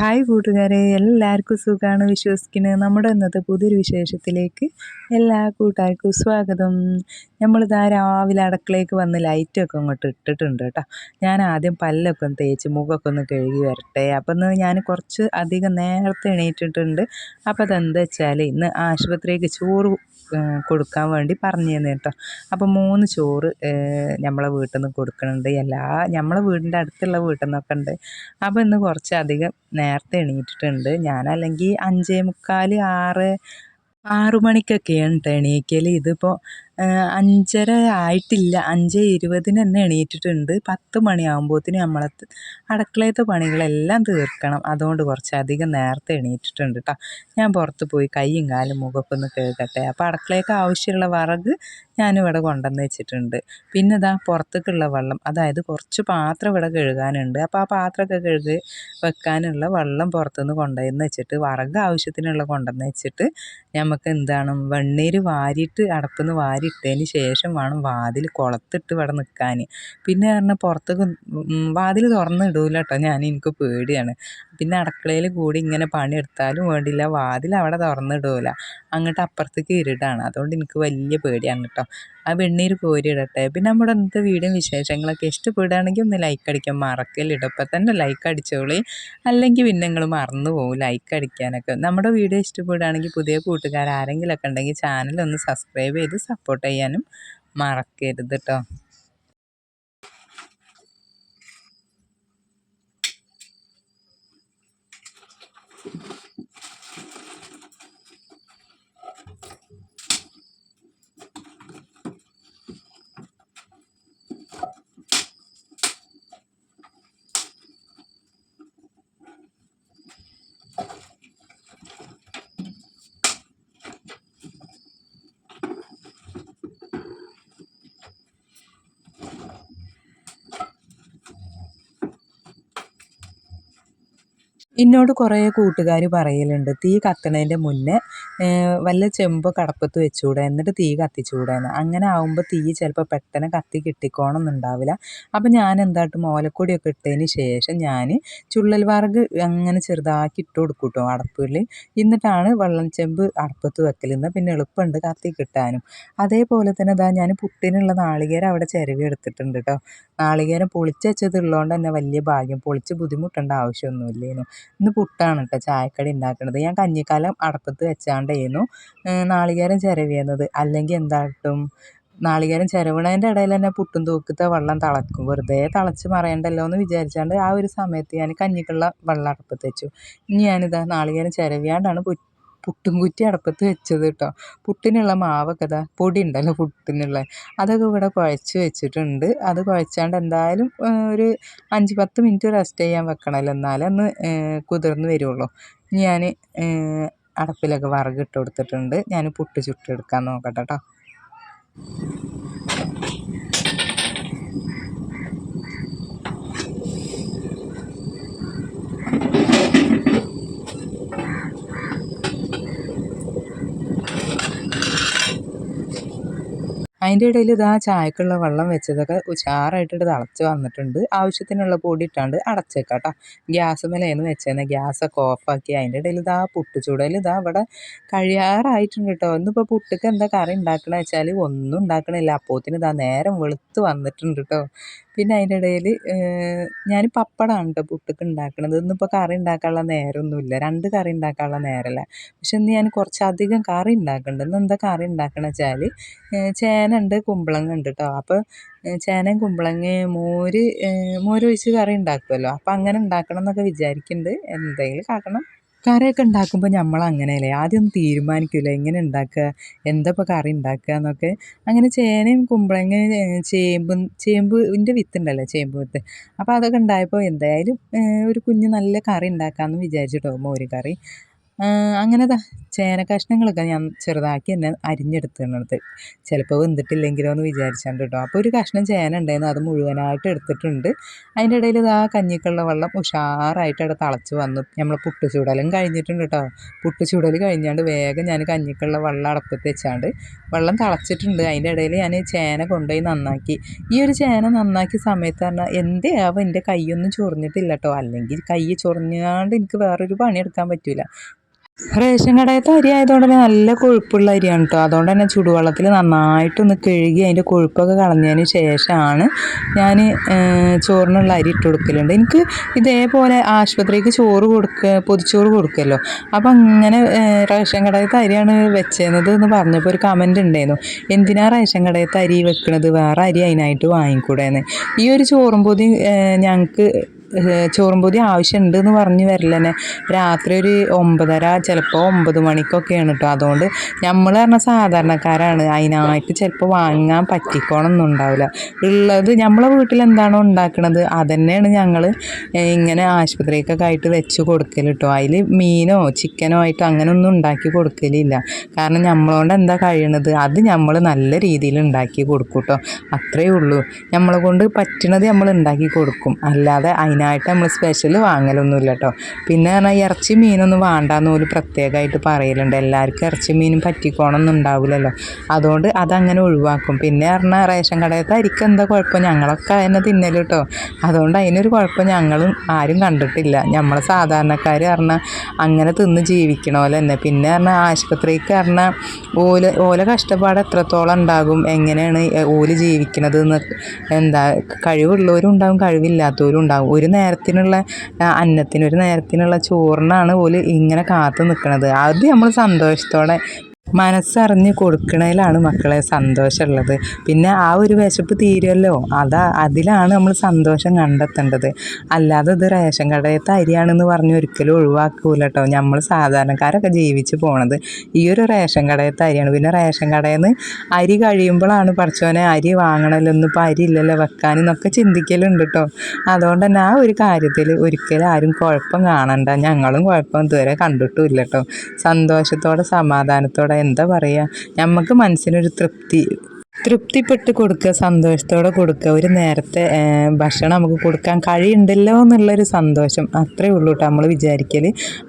Hi കൂട്ടുകാരെ എല്ലാവർക്കും സുഖമാണ് വിശ്വസിക്കുന്നത്. നമ്മുടെ ഇന്നത്തെ പുതിയൊരു വിശേഷത്തിലേക്ക് എല്ലാ കൂട്ടുകാർക്കും സ്വാഗതം. നമ്മൾ രാവിലെ അടുക്കളയ്ക്ക് വന്ന് ലൈറ്റൊക്കെ അങ്ങോട്ട് ഇട്ടിട്ടുണ്ട് കേട്ടോ. ഞാൻ ആദ്യം പല്ലൊക്കെ ഒന്ന് തേച്ച് മുഖമൊക്കെ ഒന്ന് കഴുകി വരട്ടെ. അപ്പം ഇന്ന് ഞാൻ കുറച്ച് അധികം നേരത്തെ എണീറ്റിട്ടുണ്ട്. അപ്പോൾ അതെന്താ വെച്ചാൽ ഇന്ന് ആശുപത്രിക്ക് ചോറ് കൊടുക്കാൻ വേണ്ടി പറഞ്ഞു തന്നെ കേട്ടോ അപ്പോൾ മൂന്ന് ചോറ് നമ്മളെ വീട്ടിൽ നിന്ന് കൊടുക്കുന്നുണ്ട് എല്ലാ നമ്മളെ വീടിന്റെ അടുത്തുള്ള വീട്ടിൽ നിന്നൊക്കെ ഉണ്ട്. അപ്പോൾ ഇന്ന് കുറച്ചധികം നേരത്തെ എണീറ്റിട്ടുണ്ട്. ഞാനല്ലെങ്കിൽ അഞ്ചേ മുക്കാൽ ആറ് ആറു മണിക്കൊക്കെയാണ് കേട്ടോ എണീക്കൽ ഇതിപ്പോൾ അഞ്ചര ആയിട്ടില്ല. അഞ്ച് ഇരുപതിന് തന്നെ എണീറ്റിട്ടുണ്ട്. പത്ത് മണിയാകുമ്പോഴത്തേന് നമ്മളെ അടുക്കളയിലത്തെ പണികളെല്ലാം തീർക്കണം. അതുകൊണ്ട് കുറച്ചധികം നേരത്തെ എണീറ്റിട്ടുണ്ട് കേട്ടോ ഞാൻ പുറത്ത് പോയി കൈയും കാലും മുഖപ്പൊന്ന് കേൾക്കട്ടെ അപ്പോൾ അടുക്കളയ്ക്ക് ആവശ്യമുള്ള വിറക് ഞാനിവിടെ കൊണ്ടുവന്ന് വെച്ചിട്ടുണ്ട്. പിന്നെ ഇതാ പുറത്തേക്കുള്ള വെള്ളം. അതായത് കുറച്ച് പാത്രം ഇവിടെ കഴുകാനുണ്ട്. അപ്പോൾ ആ പാത്രമൊക്കെ കഴുകി വെക്കാനുള്ള വെള്ളം പുറത്തുനിന്ന് കൊണ്ടുവന്ന് വെച്ചിട്ട് വിറക് ആവശ്യത്തിനുള്ള കൊണ്ടുവന്ന് വെച്ചിട്ട് നമുക്ക് എന്താണ് വെണ്ണീര് വാരിയിട്ട് അടപ്പിൽ വാരി ഇട്ടതിന് ശേഷം വേണം വാതിൽ കുളത്തിട്ട് ഇവിടെ നിൽക്കാൻ പിന്നെ പറഞ്ഞാൽ പുറത്തേക്ക് വാതിൽ തുറന്നിടില്ല കേട്ടോ ഞാൻ എനിക്ക് പേടിയാണ്. പിന്നെ അടുക്കളയിൽ കൂടി ഇങ്ങനെ പണിയെടുത്താലും വേണ്ടില്ല. വാതിൽ അവിടെ തുറന്നിടൂല. അങ്ങോട്ട് അപ്പുറത്തേക്ക് ഇരുടാണ് അതുകൊണ്ട് എനിക്ക് വലിയ പേടിയാണ് കേട്ടോ. ആ വെണ്ണീര് കോരിയിടട്ടെ പിന്നെ നമ്മുടെ ഇന്നത്തെ വീടും വിശേഷങ്ങളൊക്കെ ഇഷ്ടപ്പെടുകയാണെങ്കിൽ ഒന്ന് ലൈക്ക് അടിക്കാൻ മറക്കല്ലിട്ടോ ഇപ്പം തന്നെ ലൈക്ക് അടിച്ചോളി. അല്ലെങ്കിൽ പിന്നെ നിങ്ങൾ മറന്നു പോകും ലൈക്ക് അടിക്കാനൊക്കെ. നമ്മുടെ വീഡിയോ ഇഷ്ടപ്പെടുകയാണെങ്കിൽ പുതിയ കൂട്ടുകാർ ആരെങ്കിലുമൊക്കെ ഉണ്ടെങ്കിൽ ചാനൽ ഒന്ന് സബ്സ്ക്രൈബ് ചെയ്ത് സപ്പോർട്ട് ചെയ്യാനും മറക്കരുത് കേട്ടോ. എന്നോട് കുറേ കൂട്ടുകാർ പറയലുണ്ട് തീ കത്തണതിന്റെ മുന്നേ വല്ല ചെമ്പ് കടപ്പത്ത് വെച്ചുകൂടെ എന്നിട്ട് തീ കത്തിച്ചുകൂടെ എന്ന് അങ്ങനെ ആകുമ്പോൾ തീ ചിലപ്പോൾ പെട്ടെന്ന് കത്തി കിട്ടിക്കോണമെന്നുണ്ടാവില്ല അപ്പോൾ ഞാൻ എന്താട്ടും ഓലക്കൊടിയൊക്കെ ഇട്ടതിന് ശേഷം ഞാൻ ചുള്ളൽ വാർഗ് അങ്ങനെ ചെറുതാക്കി ഇട്ട് കൊടുക്കും കേട്ടോ അടുപ്പിൽ എന്നിട്ടാണ് വെള്ളം ചെമ്പ് അടപ്പത്ത് വെക്കലിന്ന് പിന്നെ എളുപ്പമുണ്ട് കത്തി കിട്ടാനും. അതേപോലെ തന്നെ ഇതാ ഞാൻ പുട്ടിനുള്ള നാളികേരം അവിടെ ചിരവി എടുത്തിട്ടുണ്ട് കേട്ടോ നാളികേരം പൊളിച്ച് വെച്ചത് ഉള്ളതുകൊണ്ട് തന്നെ വലിയ ഭാഗ്യം. പൊളിച്ച് ബുദ്ധിമുട്ടേണ്ട ആവശ്യമൊന്നുമില്ലേനു ഇന്ന് പുട്ടാണ് കേട്ടോ ചായക്കടി ഉണ്ടാക്കുന്നത് ഞാൻ കഞ്ഞിക്കാലം അടപ്പത്ത് വെച്ചാണ്ടായിരുന്നു നാളികേരം ചിരവിയുന്നത്. അല്ലെങ്കിൽ എന്താട്ടും നാളികേരം ചിരവണതിന്റെ ഇടയിൽ തന്നെ പുട്ടും തൂക്കത്തെ വെള്ളം തിളക്കും. വെറുതെ തിളച്ച് മറയണ്ടല്ലോ എന്ന് വിചാരിച്ചാണ്ട് ആ ഒരു സമയത്ത് ഞാൻ കഞ്ഞിക്കുള്ള വെള്ളം അടുപ്പത്ത് വെച്ചു. ഇനി ഞാനിതാ നാളികേരം ചിരവിയാണ്ടാണ് പുട്ടും കുറ്റി അടുപ്പത്ത് വെച്ചത് കേട്ടോ പുട്ടിനുള്ള മാവൊക്കെ ഇതാ പൊടി ഉണ്ടല്ലോ പുട്ടിനുള്ള. അതൊക്കെ ഇവിടെ കുഴച്ച് വെച്ചിട്ടുണ്ട്. അത് കുഴച്ചാണ്ട് എന്തായാലും ഒരു അഞ്ച് പത്ത് മിനിറ്റ് റെസ്റ്റ് ചെയ്യാൻ വെക്കണമല്ലോ എന്നാലേ ഒന്ന് കുതിർന്ന് വരുള്ളൂ. ഞാൻ അടപ്പിലൊക്കെ വിറകിട്ട് കൊടുത്തിട്ടുണ്ട്. ഞാൻ പുട്ട് ചുട്ടെടുക്കാൻ നോക്കട്ടെ കേട്ടോ അതിന്റെ ഇടയിൽ ഇതാ ചായക്കുള്ള വെള്ളം വെച്ചതൊക്കെ ഉഷാറായിട്ടിട്ട് തിളച്ച് വന്നിട്ടുണ്ട്. ആവശ്യത്തിനുള്ള പൊടി ഇട്ടാണ്ട് അടച്ചേക്കാം കേട്ടോ. ഗ്യാസ് മേലേന്ന് വെച്ചേന്നെ. ഗ്യാസൊക്കെ ഓഫാക്കി അതിന്റെ ഇടയിൽ ഇതാ പുട്ടുചൂടൽ ഇതാ ഇവിടെ കഴിയാറായിട്ടുണ്ട് കേട്ടോ. ഇന്നിപ്പോൾ പുട്ടുക്ക് എന്താ കറി ഉണ്ടാക്കണമെന്ന് വെച്ചാൽ ഒന്നും ഉണ്ടാക്കണില്ല. അപ്പോത്തിന് ഇതാ നേരം വെളുത്ത് വന്നിട്ടുണ്ട് കേട്ടോ. പിന്നെ അതിന്റെ ഇടയിൽ ഞാൻ പപ്പടമാണ് കേട്ടോ പുട്ടുക്ക് ഉണ്ടാക്കണത് ഇന്നിപ്പോൾ കറി ഉണ്ടാക്കാനുള്ള നേരമൊന്നുമില്ല രണ്ട് കറി ഉണ്ടാക്കാനുള്ള നേരമല്ല പക്ഷെ ഇന്ന് ഞാൻ കുറച്ചധികം കറി ഉണ്ടാക്കുന്നുണ്ട് ഇന്ന് എന്താ കറി ഉണ്ടാക്കണ വെച്ചാൽ ചേന ഉണ്ട് കുമ്പളങ്ങ ഉണ്ട് കേട്ടോ അപ്പോൾ ചേനയും കുമ്പളങ്ങയും മോര് മോര് ഒഴിച്ച് കറി ഉണ്ടാക്കുമല്ലോ അപ്പോൾ അങ്ങനെ ഉണ്ടാക്കണം എന്നൊക്കെ വിചാരിക്കുന്നുണ്ട് എന്തെങ്കിലും കാട്ടണം. കറിയൊക്കെ ഉണ്ടാക്കുമ്പോൾ നമ്മൾ അങ്ങനെയല്ലേ ആദ്യം ഒന്നും തീരുമാനിക്കില്ല എങ്ങനെ ഉണ്ടാക്കുക? എന്താ ഇപ്പോൾ കറി ഉണ്ടാക്കുക എന്നൊക്കെ. അങ്ങനെ ചേനയും കുമ്പളങ്ങയും ചേമ്പും ചേമ്പിന്റെ വിത്തുണ്ടല്ലോ ചേമ്പ് വിത്ത്. അപ്പോൾ അതൊക്കെ ഉണ്ടായപ്പോൾ എന്തായാലും ഒരു കുഞ്ഞ് നല്ല കറി ഉണ്ടാക്കാമെന്ന് വിചാരിച്ചിട്ടോ മോര് കറി. അങ്ങനെ ചേന കഷ്ണങ്ങളൊക്കെ ഞാൻ ചെറുതാക്കി തന്നെ അരിഞ്ഞെടുത്തിരുന്നത് ചിലപ്പോൾ വെന്തിട്ടില്ലെങ്കിലോ എന്ന് വിചാരിച്ചാണ്ട് കേട്ടോ അപ്പോൾ ഒരു കഷ്ണം ചേന ഉണ്ടായിരുന്നു അത് മുഴുവനായിട്ട് എടുത്തിട്ടുണ്ട്. അതിന്റെ ഇടയിൽ ഇതാ കഞ്ഞിക്കുള്ള വെള്ളം ഉഷാറായിട്ട് അവിടെ തിളച്ച് വന്നു. നമ്മൾ പുട്ട് ചൂടലും കഴിഞ്ഞിട്ടുണ്ട് കേട്ടോ പുട്ട് ചൂടൽ കഴിഞ്ഞാണ്ട് വേഗം ഞാൻ കഞ്ഞിക്കുള്ള വെള്ളം അടപ്പത്ത് വെച്ചാണ്ട് വെള്ളം തിളച്ചിട്ടുണ്ട്. അതിന്റെ ഇടയിൽ ഞാൻ ചേന കൊണ്ടുപോയി നന്നാക്കി. ഈ ഒരു ചേന നന്നാക്കിയ സമയത്ത് പറഞ്ഞാൽ എന്തേ അവ എന്റെ കൈയൊന്നും ചൊറിഞ്ഞിട്ടില്ല കേട്ടോ അല്ലെങ്കിൽ കൈ ചൊറിഞ്ഞാണ്ട് എനിക്ക് വേറൊരു പണിയെടുക്കാൻ പറ്റില്ല റേഷൻ കടയത്തെ അരി ആയതുകൊണ്ട് തന്നെ നല്ല കൊഴുപ്പുള്ള അരിയാണ് കേട്ടോ അതുകൊണ്ട് തന്നെ ചുടുവെള്ളത്തിൽ നന്നായിട്ടൊന്ന് കഴുകി അതിന്റെ കൊഴുപ്പൊക്കെ കളഞ്ഞതിന് ശേഷമാണ് ഞാൻ ചോറിനുള്ള അരി ഇട്ട് കൊടുക്കലുണ്ട്. എനിക്ക് ഇതേപോലെ ആശുപത്രിക്ക് ചോറ് കൊടുക്ക പൊതിച്ചോറ് കൊടുക്കുമല്ലോ അപ്പം അങ്ങനെ റേഷൻ കടയത്തെ അരിയാണ് വെച്ചത് എന്ന് പറഞ്ഞപ്പോൾ ഒരു കമന്റ് ഉണ്ടായിരുന്നു. എന്തിനാ റേഷൻ കടയത്തെ അരി വെക്കണത്? വേറെ അരി അതിനായിട്ട് വാങ്ങിക്കൂടേന്ന്. ഈ ഒരു ചോറും പൊതി ഞങ്ങൾക്ക് ചോറും പൊതി ആവശ്യമുണ്ട് എന്ന് പറഞ്ഞ് വരലെന്നെ. രാത്രി ഒരു ഒമ്പതര ചിലപ്പോൾ ഒമ്പത് മണിക്കൊക്കെയാണ് കേട്ടോ അതുകൊണ്ട് നമ്മൾ പറഞ്ഞ സാധാരണക്കാരാണ്. അതിനായിട്ട് ചിലപ്പോൾ വാങ്ങാൻ പറ്റിക്കോണമെന്നും ഉണ്ടാവില്ല ഉള്ളത് നമ്മളെ വീട്ടിൽ എന്താണോ ഉണ്ടാക്കുന്നത് അതന്നെയാണ് ഞങ്ങൾ ഇങ്ങനെ ആശുപത്രിക്കൊക്കെ ആയിട്ട് വെച്ച് കൊടുക്കൽ കേട്ടോ അതിൽ മീനോ ചിക്കനോ ആയിട്ട് അങ്ങനെ ഒന്നും ഉണ്ടാക്കി കൊടുക്കലില്ല. കാരണം നമ്മളോണ്ട് എന്താ കഴിയണത്? അത് നമ്മൾ നല്ല രീതിയിൽ ഉണ്ടാക്കി കൊടുക്കും കേട്ടോ അത്രയേ ഉള്ളൂ. നമ്മളെ കൊണ്ട് പറ്റണത് നമ്മൾ ഉണ്ടാക്കി കൊടുക്കും. അല്ലാതെ അതിനായിട്ട് നമ്മൾ സ്പെഷ്യൽ വാങ്ങലൊന്നുമില്ല കേട്ടോ പിന്നെ പറഞ്ഞാൽ ഇറച്ചി മീനൊന്നും വേണ്ടാന്ന് പോലും പ്രത്യേകമായിട്ട് പറയലുണ്ട്. എല്ലാവർക്കും ഇറച്ചി മീനും പറ്റിക്കോണമെന്നും ഉണ്ടാവില്ലല്ലോ അതുകൊണ്ട് അതങ്ങനെ ഒഴിവാക്കും. പിന്നെ പറഞ്ഞാൽ റേഷൻ കടയത്തെ അരിക്ക് എന്താ കുഴപ്പം? ഞങ്ങളൊക്കെ അതിനെ തിന്നലും കേട്ടോ അതുകൊണ്ട് അതിനൊരു കുഴപ്പം ഞങ്ങളും ആരും കണ്ടിട്ടില്ല. നമ്മൾ സാധാരണക്കാർ പറഞ്ഞാൽ അങ്ങനെ തിന്ന് ജീവിക്കണ പോലെ തന്നെ. പിന്നെ പറഞ്ഞാൽ ആശുപത്രിക്ക് പറഞ്ഞാൽ ഓല ഓല കഷ്ടപ്പാട് എത്രത്തോളം ഉണ്ടാകും? എങ്ങനെയാണ് ഓൽ ജീവിക്കണത് എന്ന് എന്താ കഴിവുള്ളവരും ഉണ്ടാകും കഴിവില്ലാത്തവരും ഉണ്ടാകും ഒരു നേരത്തിനുള്ള അന്നത്തിന് ഒരു നേരത്തിനുള്ള ചോറിനാണ് ഓൽ ഇങ്ങനെ കാത്തു നിൽക്കുന്നത് അത് നമ്മൾ സന്തോഷത്തോടെ മനസ്സറിഞ്ഞ് കൊടുക്കണതിലാണ് മക്കളെ സന്തോഷമുള്ളത്. പിന്നെ ആ ഒരു വിശപ്പ് തീരുമല്ലോ അതാ അതിലാണ് നമ്മൾ സന്തോഷം കണ്ടെത്തേണ്ടത്. അല്ലാതെ ഇത് റേഷൻ കടയത്തെ അരിയാണെന്ന് പറഞ്ഞ് ഒരിക്കലും ഒഴിവാക്കൂല കേട്ടോ നമ്മൾ സാധാരണക്കാരൊക്കെ ജീവിച്ച് പോണത് ഈ ഒരു റേഷൻ കടയത്തെ അരിയാണ്. പിന്നെ റേഷൻ കടയിൽ നിന്ന് അരി കഴിയുമ്പോഴാണ് പറച്ചോനെ അരി വാങ്ങണമല്ലോ ഒന്നും ഇപ്പോൾ അരി ഇല്ലല്ലോ വെക്കാനെന്നൊക്കെ ചിന്തിക്കലുണ്ട് കേട്ടോ അതുകൊണ്ട് തന്നെ ആ ഒരു കാര്യത്തിൽ ഒരിക്കലും ആരും കുഴപ്പം കാണണ്ട. ഞങ്ങളും കുഴപ്പം ഇതുവരെ കണ്ടിട്ടും ഇല്ല കേട്ടോ സന്തോഷത്തോടെ സമാധാനത്തോടെ എന്താ പറയുക നമുക്ക് മനസ്സിനൊരു തൃപ്തി തൃപ്തിപ്പെട്ട് കൊടുക്കുക സന്തോഷത്തോടെ കൊടുക്കുക. ഒരു നേരത്തെ ഭക്ഷണം നമുക്ക് കൊടുക്കാൻ കഴിയുണ്ടല്ലോ എന്നുള്ളൊരു സന്തോഷം. അത്രേ ഉള്ളൂ കേട്ടോ നമ്മൾ വിചാരിക്കൽ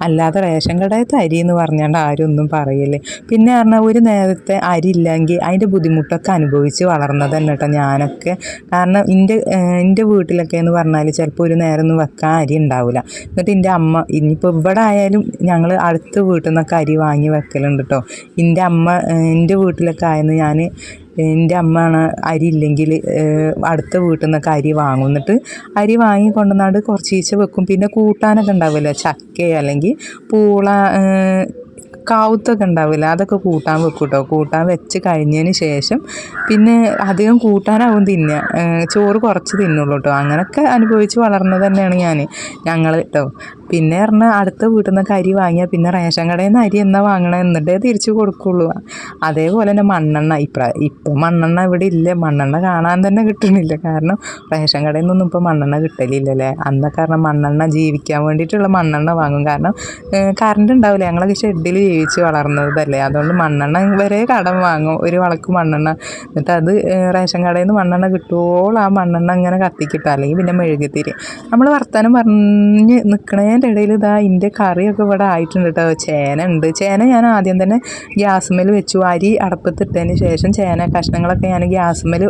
അല്ലാതെ റേഷൻ കടയത്തെ അരി എന്ന് പറഞ്ഞാണ്ട് ആരും ഒന്നും പറയൽ. പിന്നെ പറഞ്ഞാൽ ഒരു നേരത്തെ അരി ഇല്ലെങ്കിൽ അതിന്റെ ബുദ്ധിമുട്ടൊക്കെ അനുഭവിച്ച് വളർന്നത് തന്നെ കേട്ടോ ഞാനൊക്കെ. കാരണം എന്റെ എന്റെ വീട്ടിലൊക്കെ എന്ന് പറഞ്ഞാൽ ചിലപ്പോൾ ഒരു നേരം ഒന്നും വെക്കാൻ അരി ഉണ്ടാവില്ല എന്നിട്ട് എന്റെ അമ്മ ഇനിയിപ്പോൾ ഇവിടെ ആയാലും ഞങ്ങൾ അടുത്ത വീട്ടിൽ നിന്നൊക്കെ അരി വാങ്ങി വെക്കലുണ്ട് കേട്ടോ എന്റെ അമ്മ എന്റെ വീട്ടിലൊക്കെ ആയെന്ന് ഞാൻ എന്റെ അമ്മയാണ് അരി ഇല്ലെങ്കിൽ അടുത്ത വീട്ടിൽ നിന്നൊക്കെ അരി വാങ്ങും. എന്നിട്ട് അരി വാങ്ങി കൊണ്ടുവന്നാണ്ട് കുറച്ച് ഈച്ച വെക്കും. പിന്നെ കൂട്ടാനൊക്കെ ഉണ്ടാവില്ല? ചക്ക അല്ലെങ്കിൽ പൂള കാവുത്തൊക്കെ ഉണ്ടാവില്ല? അതൊക്കെ കൂട്ടാൻ വെക്കും കേട്ടോ കൂട്ടാൻ വെച്ച് കഴിഞ്ഞതിന് ശേഷം പിന്നെ അധികം കൂട്ടാനാവും തിന്നുക. ചോറ് കുറച്ച് തിന്നുള്ളൂ കേട്ടോ അങ്ങനെയൊക്കെ അനുഭവിച്ച് വളർന്നത് തന്നെയാണ് ഞാൻ. ഞങ്ങൾ കേട്ടോ പിന്നെ പറഞ്ഞാൽ അടുത്ത വീട്ടിൽ നിന്നൊക്കെ അരി വാങ്ങിയാൽ പിന്നെ റേഷൻ കടയിൽ നിന്ന് അരി എന്നാ വാങ്ങണേ? എന്നിട്ടേ തിരിച്ചു കൊടുക്കുള്ളൂ. അതേപോലെ തന്നെ മണ്ണെണ്ണ. ഇപ്പം ഇപ്പം മണ്ണെണ്ണ ഇവിടെ ഇല്ല. മണ്ണെണ്ണ കാണാൻ തന്നെ കിട്ടണില്ല കാരണം റേഷൻ കടയിൽ നിന്നൊന്നും ഇപ്പോൾ മണ്ണെണ്ണ കിട്ടലില്ലല്ലേ? അന്നൊക്കെ കാരണം മണ്ണെണ്ണ ജീവിക്കാൻ വേണ്ടിയിട്ടുള്ള മണ്ണെണ്ണ വാങ്ങും. കാരണം കറണ്ട് ഉണ്ടാവില്ല? ഞങ്ങളൊക്കെ ഷെഡിൽ ജീവിച്ച് വളർന്നതല്ലേ. അതുകൊണ്ട് മണ്ണെണ്ണ വരെ കടം വാങ്ങും. ഒരു വളക്ക് മണ്ണെണ്ണ. എന്നിട്ട് അത് റേഷൻ കടയിൽ നിന്ന് മണ്ണെണ്ണ കിട്ടുമ്പോൾ ആ മണ്ണെണ്ണ ഇങ്ങനെ കത്തിക്കിട്ടും. അല്ലെങ്കിൽ പിന്നെ മെഴുകുതിരി. നമ്മൾ വർത്തമാനം പറഞ്ഞ് നിൽക്കണതിന്റെ ഇടയിൽ ഇതാ ഇതിന്റെ കറിയൊക്കെ ഇവിടെ ആയിട്ടുണ്ട് കേട്ടോ. ചേന ഉണ്ട്. ചേന ഞാൻ ആദ്യം തന്നെ ഗ്യാസ്മേൽ വെച്ചു. അരി അടപ്പത്തിട്ടതിന് ശേഷം ചേന കഷ്ണങ്ങളൊക്കെ ഞാൻ ഗ്യാസ്മേൽ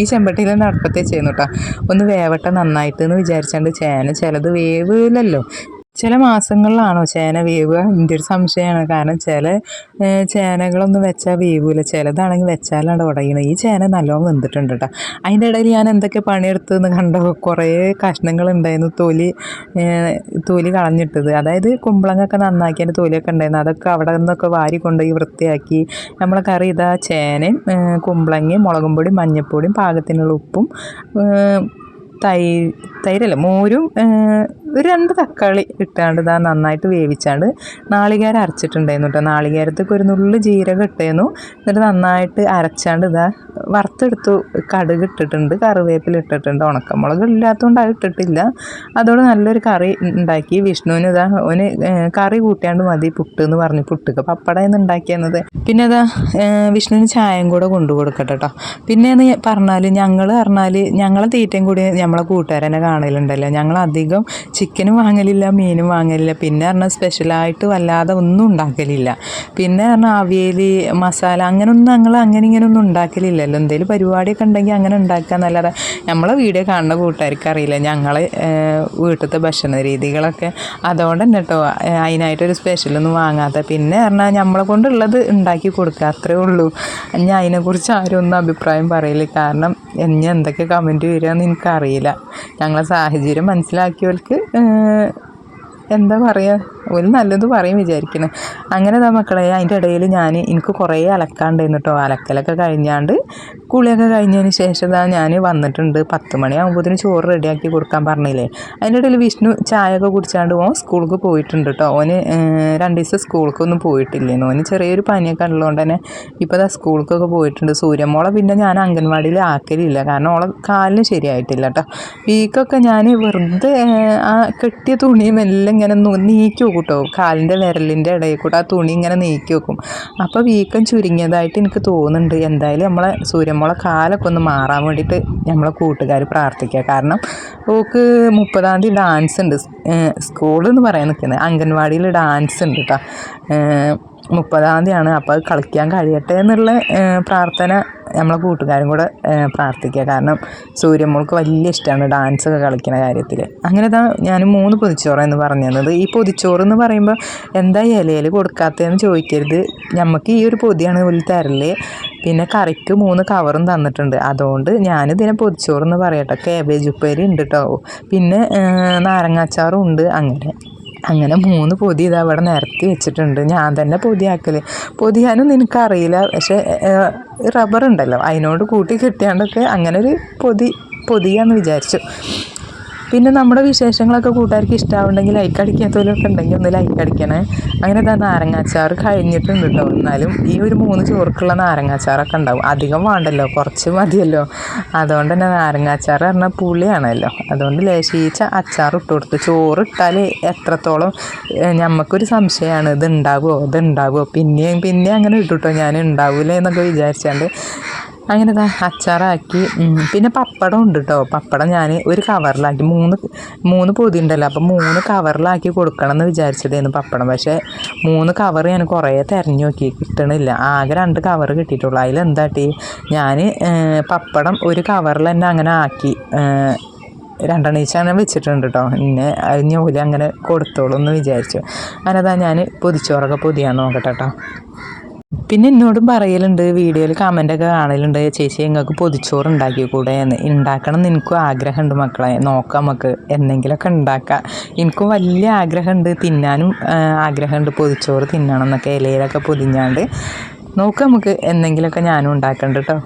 ഈ ചെമ്പട്ടിയിൽ തന്നെ അടപ്പത്തേ ചെയ്യുന്നു കേട്ടോ. ഒന്ന് വേവട്ടെ നന്നായിട്ട് എന്ന് വിചാരിച്ചാണ്ട് ചേന ചിലത് വേവില്ലല്ലോ. ചില മാസങ്ങളിലാണോ ചേന വേവുക എന്റെ ഒരു സംശയമാണ്. കാരണം ചില ചേനകളൊന്നും വെച്ചാൽ വേവൂല ചിലതാണെങ്കിൽ വെച്ചാലാണ് ഉടയണം ഈ ചേന നല്ലോണം വെന്തിട്ടുണ്ട് കേട്ടോ അതിന്റെ ഇടയിൽ ഞാൻ എന്തൊക്കെ പണിയെടുത്തെന്ന് കണ്ടോ? കുറേ കഷ്ണങ്ങൾ ഉണ്ടായിരുന്നു തൊലി തൊലി കളഞ്ഞിട്ടത്. അതായത് കുമ്പളങ്ങൊക്കെ നന്നാക്കി അതിന്റെ തൊലിയൊക്കെ ഉണ്ടായിരുന്നു. അതൊക്കെ അവിടെ നിന്നൊക്കെ വാരി കൊണ്ടുപോയി വൃത്തിയാക്കി. നമ്മളെ കറി ഇതാ ചേനയും കുമ്പളങ്ങയും മുളകും പൊടിയും മഞ്ഞൾപ്പൊടിയും പാകത്തിനുള്ള ഉപ്പും തൈ തൈരല്ല മോരും ഒരു രണ്ട് തക്കാളി ഇട്ടാണ്ട് ഇതാ നന്നായിട്ട് വേവിച്ചാണ്ട് നാളികേരം അരച്ചിട്ടുണ്ടായിരുന്നു കേട്ടോ നാളികേരത്തേക്ക് ഒരു നുള്ളു ജീരകം ഇട്ടേന്നു. എന്നിട്ട് നന്നായിട്ട് അരച്ചാണ്ട് ഇതാ വറുത്തെടുത്തു കടുക് ഇട്ടിട്ടുണ്ട് കറിവേപ്പില ഇട്ടിട്ടുണ്ട് ഉണക്കമുളക് ഇല്ലാത്തതുകൊണ്ട് അത് ഇട്ടിട്ടില്ല. അതോടെ നല്ലൊരു കറി ഉണ്ടാക്കി. വിഷ്ണുവിന് ഇതാ ഓന് കറി കൂട്ടിയാണ്ട് മതി പുട്ട് എന്ന് പറഞ്ഞു പുട്ടുക പപ്പടയെന്ന് ഉണ്ടാക്കിയെന്നത് പിന്നെ അതാ വിഷ്ണുവിന് ചായയും കൂടെ കൊണ്ടു കൊടുക്കട്ടെ കേട്ടോ പിന്നെ എന്ന് പറഞ്ഞാൽ ഞങ്ങൾ പറഞ്ഞാൽ ഞങ്ങളെ തീറ്റയും കൂടി നമ്മളെ കൂട്ടുകാരനെ കാണലുണ്ടല്ലോ. ഞങ്ങൾ അധികം ചിക്കനും വാങ്ങലില്ല മീനും വാങ്ങലില്ല. പിന്നെ പറഞ്ഞാൽ സ്പെഷ്യലായിട്ട് വല്ലാതെ ഒന്നും ഉണ്ടാക്കലില്ല. പിന്നെ പറഞ്ഞാൽ അവിയൽ മസാല അങ്ങനൊന്നും ഞങ്ങൾ അങ്ങനെ ഇങ്ങനെ ഒന്നും ഉണ്ടാക്കലില്ലല്ലോ. എന്തെങ്കിലും പരിപാടിയൊക്കെ ഉണ്ടെങ്കിൽ അങ്ങനെ ഉണ്ടാക്കുക എന്നല്ലാതെ നമ്മളെ വീഡിയോ കാണുന്ന കൂട്ടുകാർക്ക് അറിയില്ല. ഞങ്ങൾ വീട്ടിലത്തെ ഭക്ഷണ രീതികളൊക്കെ അതുകൊണ്ട് തന്നെ കേട്ടോ അതിനായിട്ടൊരു സ്പെഷ്യലൊന്നും വാങ്ങാത്ത. പിന്നെ പറഞ്ഞാൽ നമ്മളെ കൊണ്ടുള്ളത് ഉണ്ടാക്കി കൊടുക്കുക അത്രേ ഉള്ളൂ. ഞാൻ അതിനെക്കുറിച്ച് ആരും ഒന്നും അഭിപ്രായം പറയില്ല കാരണം ഇനി എന്തൊക്കെ കമന്റ് വരികയെന്ന് എനിക്കറിയില്ല. ഞങ്ങളെ സാഹചര്യം മനസ്സിലാക്കിയവർക്ക് 嗯 എന്താ പറയുക ഒരു നല്ലത് പറയും വിചാരിക്കണേ. അങ്ങനെ താ മക്കളെ അതിന്റെ ഇടയിൽ ഞാൻ എനിക്ക് കുറേ അലക്കാണ്ടായിരുന്നു കേട്ടോ അലക്കലൊക്കെ കഴിഞ്ഞാണ്ട് കുളിയൊക്കെ കഴിഞ്ഞതിന് ശേഷം താ ഞാൻ വന്നിട്ടുണ്ട്. പത്ത് മണിയാകുമ്പോഴത്തേന് ചോറ് റെഡിയാക്കി കൊടുക്കാൻ പറഞ്ഞില്ലേ? അതിന്റെ ഇടയിൽ വിഷ്ണു ചായയൊക്കെ കുടിച്ചാണ്ട് ഓൻ സ്കൂൾക്ക് പോയിട്ടുണ്ട് കേട്ടോ ഓന് രണ്ട് ദിവസം സ്കൂൾക്കൊന്നും പോയിട്ടില്ലേന്നു ഓന് ചെറിയൊരു പനിയൊക്കെ ഉള്ളതുകൊണ്ട് തന്നെ ഇപ്പോൾ ദാ സ്കൂൾക്കൊക്കെ പോയിട്ടുണ്ട്. സൂര്യമോളെ പിന്നെ ഞാൻ അംഗൻവാടിയിൽ ആക്കലില്ല. കാരണം ഓളെ കാലിന് ശരിയായിട്ടില്ല കേട്ടോ വീക്കൊക്കെ ഞാൻ വെറുതെ ആ കെട്ടിയ തുണിയും എല്ലാം ഇങ്ങനെ നീക്കി വെക്കും കേട്ടോ കാലിന്റെ വിരലിന്റെ ഇടയിൽ കൂടെ ആ തുണി ഇങ്ങനെ നീക്കി വെക്കും. അപ്പോൾ വീക്കം ചുരുങ്ങിയതായിട്ട് എനിക്ക് തോന്നുന്നുണ്ട്. എന്തായാലും നമ്മളെ സൂര്യമോളെ കാലൊക്കെ ഒന്ന് മാറാൻ വേണ്ടിയിട്ട് നമ്മളെ കൂട്ടുകാർ പ്രാർത്ഥിക്കുക കാരണം ഓക്ക് മുപ്പതാം തീയതി ഡാൻസ് ഉണ്ട്. സ്കൂളിൽ എന്ന് പറയാൻ നിൽക്കുന്നത്. അംഗൻവാടിയിൽ ഡാൻസ് ഉണ്ട് കേട്ടോ മുപ്പതാം തീയതിയാണ്. അപ്പോൾ അത് കളിക്കാൻ കഴിയട്ടെ എന്നുള്ള പ്രാർത്ഥന നമ്മളെ കൂട്ടുകാരും കൂടെ പ്രാർത്ഥിക്കുക. കാരണം സൂര്യമോൾക്ക് വലിയ ഇഷ്ടമാണ് ഡാൻസ് ഒക്കെ കളിക്കുന്ന കാര്യത്തിൽ അങ്ങനെ ഇതാ ഞാൻ മൂന്ന് പൊതിച്ചോറ് എന്ന് പറഞ്ഞു തന്നത്. ഈ പൊതിച്ചോറ് എന്ന് പറയുമ്പോൾ എന്താ ഇലയിൽ കൊടുക്കാത്തതെന്ന് ചോദിക്കരുത്. നമുക്ക് ഈ ഒരു പൊതിയാണ് ഇതിൽ തരൽ. പിന്നെ കറിക്ക് മൂന്ന് കവറും തന്നിട്ടുണ്ട്. അതുകൊണ്ട് ഞാനിതിനെ പൊതിച്ചോറ് എന്ന് പറയട്ടെ. കേബേജ് ഉപ്പേരി ഉണ്ട് കേട്ടോ പിന്നെ നാരങ്ങാച്ചാറും ഉണ്ട്. അങ്ങനെ. അങ്ങനെ മൂന്ന് പൊതി ഇതാ അവിടെ നിരത്തി വെച്ചിട്ടുണ്ട്. ഞാൻ തന്നെ പൊതിയാക്കൽ പൊതിയാനും നിനക്കറിയില്ല. പക്ഷേ റബ്ബർ ഉണ്ടല്ലോ. അതിനോട് കൂട്ടി കിട്ടിയാണ്ടൊക്കെ അങ്ങനെ ഒരു പൊതി പൊതിയാന്ന് വിചാരിച്ചു. പിന്നെ നമ്മുടെ വിശേഷങ്ങളൊക്കെ കൂട്ടുകാർക്ക് ഇഷ്ടമാവുണ്ടെങ്കിൽ ലൈക്ക് അടിക്കാത്തവരൊക്കെ ഉണ്ടെങ്കിൽ ഒന്ന് ലൈക്ക് അടിക്കണേ. അങ്ങനെ ഇതാ നാരങ്ങാച്ചാർ കഴിഞ്ഞിട്ടുണ്ട് കേട്ടോ എന്നാലും ഈ ഒരു മൂന്ന് ചോർക്കുള്ള നാരങ്ങാച്ചാറൊക്കെ ഉണ്ടാവും. അധികം വേണ്ടല്ലോ കുറച്ച് മതിയല്ലോ. അതുകൊണ്ട് തന്നെ നാരങ്ങാച്ചാറ് പറഞ്ഞാൽ പുളിയാണല്ലോ. അതുകൊണ്ട് ലേശീച്ച അച്ചാർ ഇട്ട് കൊടുത്തു. ചോറ് ഇട്ടാൽ എത്രത്തോളം നമുക്കൊരു സംശയമാണ് ഇത് ഉണ്ടാവുമോ ഇത് ഉണ്ടാവുമോ പിന്നെയും പിന്നെ അങ്ങനെ ഇട്ടു കേട്ടോ ഞാൻ ഉണ്ടാവില്ല എന്നൊക്കെ വിചാരിച്ചാണ്ട് അങ്ങനെ അച്ചാറാക്കി. പിന്നെ പപ്പടം ഉണ്ട് കേട്ടോ പപ്പടം ഞാൻ ഒരു കവറിലാക്കി മൂന്ന് മൂന്ന് പൊതി ഉണ്ടല്ലോ. അപ്പം മൂന്ന് കവറിലാക്കി കൊടുക്കണം എന്ന് വിചാരിച്ചതായിരുന്നു പപ്പടം. പക്ഷേ മൂന്ന് കവർ ഞാൻ കുറേ തിരഞ്ഞു നോക്കി. കിട്ടണില്ല. ആകെ രണ്ട് കവർ കിട്ടിയിട്ടുള്ളൂ. അതിലെന്താട്ടി ഞാൻ പപ്പടം ഒരു കവറിൽ തന്നെ അങ്ങനെ ആക്കി. രണ്ടെണ്ണീച്ച അങ്ങനെ വെച്ചിട്ടുണ്ട് കേട്ടോ പിന്നെ ഞോലി അങ്ങനെ കൊടുത്തോളൂ എന്ന് വിചാരിച്ചു. അങ്ങനെ അതാ ഞാൻ പൊതിച്ചോറൊക്കെ പൊതിയാൻ നോക്കട്ടെ കേട്ടോ പിന്നെ എന്നോടും പറയലുണ്ട് വീഡിയോയിൽ കമന്റ് ഒക്കെ കാണലുണ്ട് ചേച്ചി നിങ്ങൾക്ക് പൊതിച്ചോറ് ഉണ്ടാക്കി കൂടെ എന്ന്. ഉണ്ടാക്കണം എന്ന് എനിക്കും ആഗ്രഹമുണ്ട് മക്കളെ. നോക്കാം നമുക്ക് എന്തെങ്കിലുമൊക്കെ ഉണ്ടാക്കാം. എനിക്കും വലിയ ആഗ്രഹമുണ്ട് തിന്നാനും ആഗ്രഹമുണ്ട് പൊതിച്ചോറ് തിന്നണം എന്നൊക്കെ ഇലയിലൊക്കെ പൊതിഞ്ഞാണ്ട്. നോക്കാം നമുക്ക് എന്തെങ്കിലുമൊക്കെ ഞാനും ഉണ്ടാക്കണ്ട് കേട്ടോ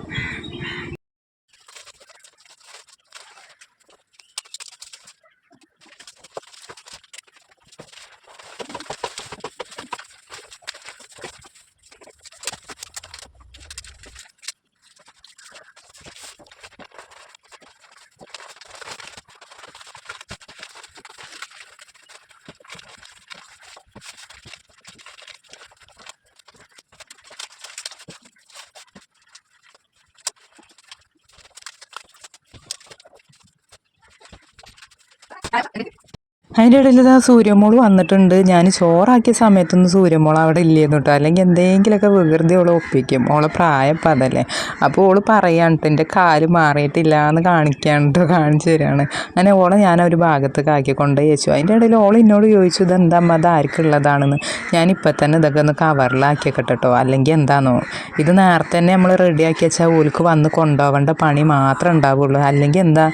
have അതിന്റെ ഇടയിൽ ഇതാ സൂര്യമോൾ വന്നിട്ടുണ്ട്. ഞാൻ ചോറാക്കിയ സമയത്തൊന്നും സൂര്യമോൾ അവിടെ ഇല്ലേന്ന് കേട്ടോ അല്ലെങ്കിൽ എന്തെങ്കിലുമൊക്കെ വികൃതി ഓളെ ഒപ്പിക്കും. ഓളെ പ്രായം ഇപ്പം അപ്പോൾ ഓൾ പറയാണ് കേട്ടോ എന്റെ കാൽ മാറിയിട്ടില്ല എന്ന് കാണിക്കാണ് കേട്ടോ കാണിച്ചു തരികയാണ് അങ്ങനെ ഓളെ ഞാൻ ഒരു ഭാഗത്തേക്ക് ആക്കി ചോദിച്ചു അതിന്റെ ഇടയിൽ ഓൾ എന്നോട് ചോദിച്ചു ഇതെന്താ അമ്മ അത് ആർക്കുള്ളതാണെന്ന് ഞാനിപ്പോൾ തന്നെ ഇതൊക്കെ ഒന്ന് കവറിലാക്കിയൊക്കെ കേട്ടോ അല്ലെങ്കിൽ എന്താണോ ഇത് നേരത്തെ തന്നെ നമ്മൾ റെഡിയാക്കി വെച്ചാൽ ഓൾക്ക് വന്ന് കൊണ്ടുപോകേണ്ട പണി മാത്രമേ ഉണ്ടാവുള്ളൂ. അല്ലെങ്കിൽ എന്താ?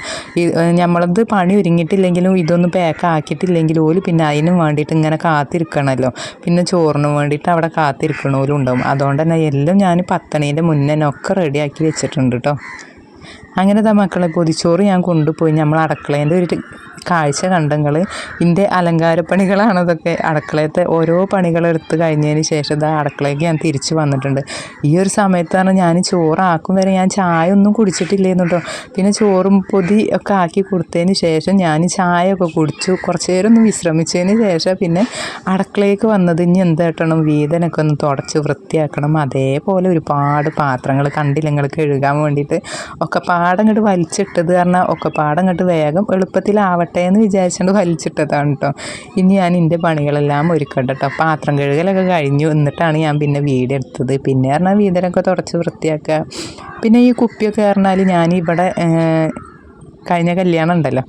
നമ്മളത് പണി ഒരുങ്ങിയിട്ടില്ലെങ്കിലും ഇതൊന്ന് പാക്ക് ആക്കിയിട്ടില്ലെങ്കിൽ ഓൽ പിന്നെ അതിനും വേണ്ടിയിട്ട് ഇങ്ങനെ കാത്തിരിക്കണമല്ലോ പിന്നെ ചോറിന് വേണ്ടിയിട്ട് അവിടെ കാത്തിരിക്കണോലും ഉണ്ടാവും. അതുകൊണ്ട് തന്നെ എല്ലാം ഞാൻ പത്തണീന്റെ മുന്നേ ഒക്കെ റെഡിയാക്കി വെച്ചിട്ടുണ്ട് കേട്ടോ അങ്ങനത്തെ മക്കളെ പൊതിച്ചോറ് ഞാൻ കൊണ്ടുപോയി. നമ്മൾ അടുക്കളേന്റെ ഒരു കാഴ്ച കണ്ടങ്ങൾ ഇതിന്റെ അലങ്കാരപ്പണികളാണ് അതൊക്കെ അടുക്കളയത്തെ ഓരോ പണികൾ പണികളെടുത്ത് കഴിഞ്ഞതിന് ശേഷം ഇതാ അടുക്കളയ്ക്ക് ഞാൻ തിരിച്ച് വന്നിട്ടുണ്ട്. ഈ ഒരു സമയത്താണ് ഞാൻ ചോറാക്കും വരെ ഞാൻ ചായ ഒന്നും കുടിച്ചിട്ടില്ലായിരുന്നു കേട്ടോ പിന്നെ ചോറും പൊതി ഒക്കെ ആക്കി കൊടുത്തതിന് ശേഷം ഞാൻ ചായ ഒക്കെ കുടിച്ചു. കുറച്ച് നേരം ഒന്ന് വിശ്രമിച്ചതിന് ശേഷം പിന്നെ അടുക്കളയ്ക്ക് വന്നത് ഇനി എന്താട്ടണം വീതനൊക്കെ ഒന്ന് തുടച്ച് വൃത്തിയാക്കണം. അതേപോലെ ഒരുപാട് പാത്രങ്ങൾ കണ്ടില്ല നിങ്ങൾ കഴുകാൻ വേണ്ടിയിട്ട് ഒക്കെ പാടങ്ങോട്ട് വലിച്ചിട്ടത് കാരണം ഒക്കെ പാടങ്ങോട്ട് വേഗം എളുപ്പത്തിലാവട്ടെ എന്ന് വിചാരിച്ചുകൊണ്ട് വലിച്ചിട്ടതാണ് കേട്ടോ ഇനി ഞാൻ എന്റെ പണികളെല്ലാം ഒരുക്കട്ടെ കേട്ടോ പാത്രം കഴുകലൊക്കെ കഴിഞ്ഞു. എന്നിട്ടാണ് ഞാൻ പിന്നെ വീടെടുത്തത്. പിന്നെ പറഞ്ഞാൽ വീതനൊക്കെ തുടച്ച് വൃത്തിയാക്കുക പിന്നെ ഈ കുപ്പിയൊക്കെ പറഞ്ഞാൽ ഞാൻ ഇവിടെ കഴിഞ്ഞ കല്യാണം ഉണ്ടല്ലോ.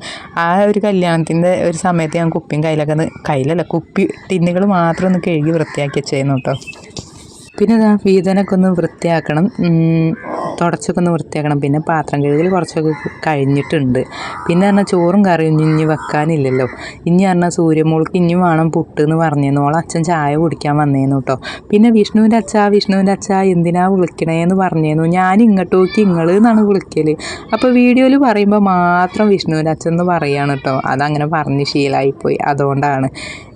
ആ ഒരു കല്യാണത്തിന്റെ ഒരു സമയത്ത് ഞാൻ കുപ്പിയും കയ്യിലൊക്കെ കയ്യിലല്ല കുപ്പി ടിന്നുകൾ മാത്രം ഒന്ന് കഴുകി വൃത്തിയാക്കി ചെയ്യുന്നു കേട്ടോ പിന്നെ ഇതാ വീതനൊക്കെ ഒന്ന് വൃത്തിയാക്കണം. തുടച്ചൊക്കെ ഒന്ന് വൃത്തിയാക്കണം. പിന്നെ പാത്രം കഴുകൽ കുറച്ചൊക്കെ കഴിഞ്ഞിട്ടുണ്ട്. പിന്നെ പറഞ്ഞാൽ ചോറും കറിയും ഇനി വെക്കാനില്ലല്ലോ. ഇനി പറഞ്ഞാൽ സൂര്യമോൾക്ക് ഇനി വേണം പുട്ട് എന്ന് പറഞ്ഞിരുന്നു ഓളെ അച്ഛൻ ചായ കുടിക്കാൻ വന്നേന്നു കേട്ടോ പിന്നെ വിഷ്ണുവിന്റെ അച്ഛ വിഷ്ണുവിന്റെ അച്ഛ എന്തിനാ വിളിക്കണേന്ന് പറഞ്ഞേന്നു. ഞാൻ ഇങ്ങോട്ട് നോക്കി ഇങ്ങൾ എന്നാണ് വിളിക്കൽ അപ്പോൾ വീഡിയോയിൽ പറയുമ്പോൾ മാത്രം വിഷ്ണുവിന്റെ അച്ഛൻ എന്ന് പറയുകയാണ് കേട്ടോ അതങ്ങനെ പറഞ്ഞ് ശീലമായിപ്പോയി അതുകൊണ്ടാണ്.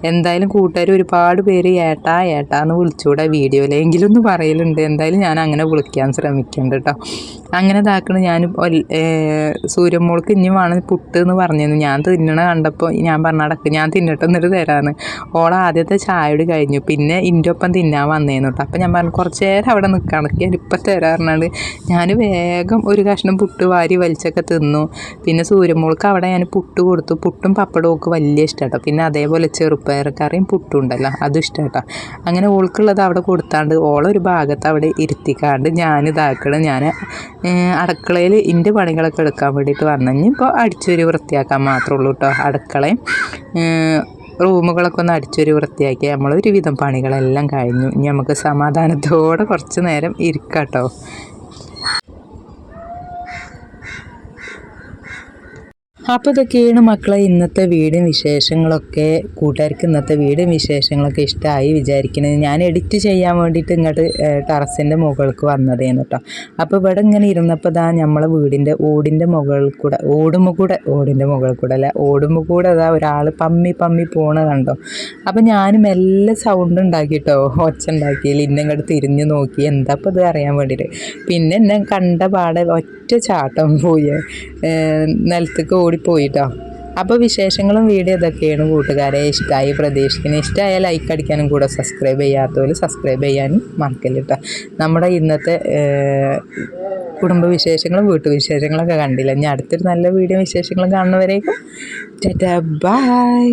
എന്തായാലും കൂട്ടുകാർ ഒരുപാട് പേര് ഏട്ടാ ഏട്ടാ എന്ന് വിളിച്ചുകൂടെ വീഡിയോയിലെങ്കിലും ഒന്ന് പറയലുണ്ട്. എന്തായാലും ഞാൻ അങ്ങനെ വിളിക്കാൻ ശ്രമിക്കുന്നുണ്ട് കേട്ടോ 啊。അങ്ങനെ ഇതാക്കണ. ഞാൻ സൂര്യമ്മോൾക്ക് ഇനി വേണം പുട്ട് എന്ന് പറഞ്ഞിരുന്നു. ഞാൻ തിന്നണ കണ്ടപ്പോൾ ഞാൻ പറഞ്ഞടക്ക് ഞാൻ തിന്നിട്ട് എന്നിട്ട് തരാമെന്ന് ഓളെ ആദ്യത്തെ ചായയോട് കഴിഞ്ഞു. പിന്നെ ഇന്റെ ഒപ്പം തിന്നാൻ വന്നേന്നു കേട്ടോ അപ്പം ഞാൻ പറഞ്ഞു കുറച്ച് നേരം അവിടെ നിൽക്കണം ഞാൻ ഇപ്പം തരാറുണ്ട് ഞാൻ വേഗം ഒരു കഷ്ണം പുട്ട് വാരി വലിച്ചൊക്കെ തിന്നു. പിന്നെ സൂര്യമോൾക്ക് അവിടെ ഞാൻ പുട്ട് കൊടുത്തു. പുട്ടും പപ്പടവും ഒക്കെ വലിയ ഇഷ്ടമാട്ടോ പിന്നെ അതേപോലെ ചെറുപ്പയറക്കറിയും പുട്ടും ഉണ്ടല്ലോ അതും ഇഷ്ടമാട്ടോ അങ്ങനെ ഓൾക്കുള്ളത് അവിടെ കൊടുത്താണ്ട് ഓളൊരു ഭാഗത്ത് അവിടെ ഇരുത്തിക്കാണ്ട് ഞാൻ ഇതാക്കണം ഞാൻ അടുക്കളയിൽ ഇന്റെ പണികളൊക്കെ എടുക്കാൻ വേണ്ടിയിട്ട് വന്നു. ഇനിയിപ്പോൾ അടിച്ചൊരു വൃത്തിയാക്കാൻ മാത്രമേ ഉള്ളൂ കേട്ടോ അടുക്കളയും. റൂമുകളൊക്കെ ഒന്ന് അടിച്ചൊരു വൃത്തിയാക്കി. നമ്മൾ ഒരുവിധം പണികളെല്ലാം കഴിഞ്ഞു. ഇനി നമുക്ക് സമാധാനത്തോടെ കുറച്ച് നേരം ഇരിക്കാം കേട്ടോ അപ്പോൾ ഇതൊക്കെയാണ് മക്കളെ ഇന്നത്തെ വീടും വിശേഷങ്ങളൊക്കെ കൂട്ടുകാർക്ക് ഇന്നത്തെ വീടും വിശേഷങ്ങളൊക്കെ ഇഷ്ടമായി വിചാരിക്കുന്നത് ഞാൻ എഡിറ്റ് ചെയ്യാൻ വേണ്ടിയിട്ട് ഇങ്ങോട്ട് ടെറസിന്റെ മുകൾക്ക് വന്നതേന്ന് കേട്ടോ. അപ്പോൾ ഇവിടെ ഇങ്ങനെ ഇരുന്നപ്പോൾ ഇതാ നമ്മളെ വീടിന്റെ ഓടിന്റെ മുകളിൽ കൂടെ ഓടുമ്പോൾ കൂടെ ഓടിന്റെ മുകളിൽ കൂടെ അല്ല ഓടുമ്പോൾ കൂടെ അതാ ഒരാൾ പമ്മി പമ്മി പോണ കണ്ടോ. അപ്പോൾ ഞാൻ മെല്ല സൗണ്ട് ഉണ്ടാക്കിയിട്ടോ ഒച്ച ഉണ്ടാക്കി ഇന്നെ ഇങ്ങോട്ട് തിരിഞ്ഞു നോക്കി. എന്താ ഇത് അറിയാൻ വേണ്ടിയിട്ട്? പിന്നെ എന്നെ കണ്ട പാടെ ഒറ്റ ചാട്ടം പോയി. നിലത്തേക്ക് നിലത്തേക്ക് ഓടിപ്പോയിട്ടോ അപ്പോൾ വിശേഷങ്ങളും വീഡിയോ ഇതൊക്കെയാണ് കൂട്ടുകാരെ ഇഷ്ടമായി പ്രതീക്ഷിക്കുന്നത് ഇഷ്ടമായ ലൈക്ക് അടിക്കാനും കൂടെ സബ്സ്ക്രൈബ് ചെയ്യാത്തവർ സബ്സ്ക്രൈബ് ചെയ്യാനും മറക്കല്ല കേട്ടോ നമ്മുടെ ഇന്നത്തെ കുടുംബ വിശേഷങ്ങളും വീട്ടുവിശേഷങ്ങളൊക്കെ കണ്ടില്ല? ഇനി അടുത്തൊരു നല്ല വീഡിയോ വിശേഷങ്ങളും കാണുന്നവരേക്കും. ബൈ